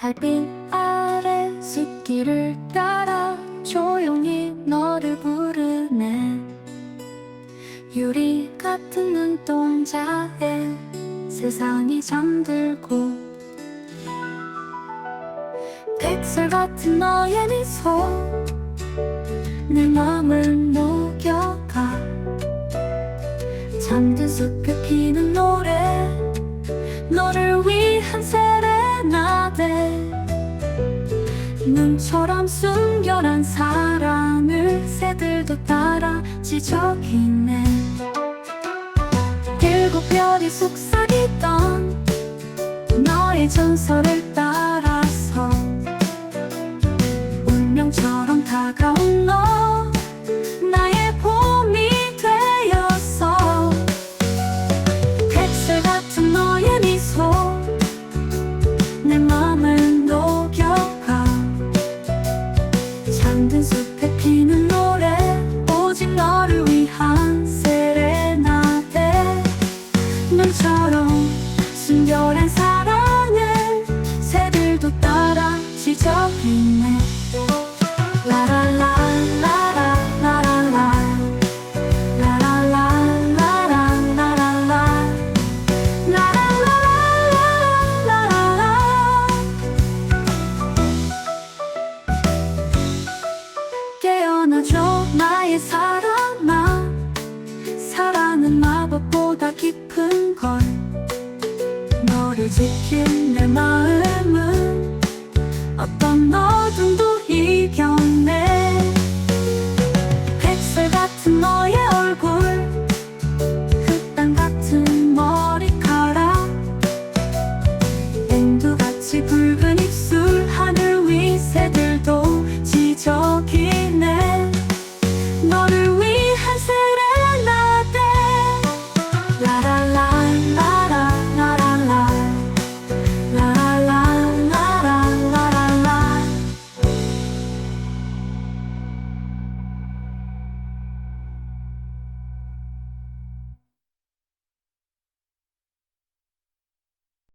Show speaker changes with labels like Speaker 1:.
Speaker 1: 달빛 아래 숲길을 따라 조용히 너를 부르네. 유리 같은 눈동자에 세상이 잠들고 백설 같은 너의 미소 내 맘을 녹여가. 잠든 숲에 피는 노래 너를 위한 세 눈처럼 순결한 사랑을 새들도 따라 지저귀네. 일곱 별이 속삭이던 너의 전설을 따라 그 지킨 내 마음은 어떤 어둠도 이겨내 백설 같은 너의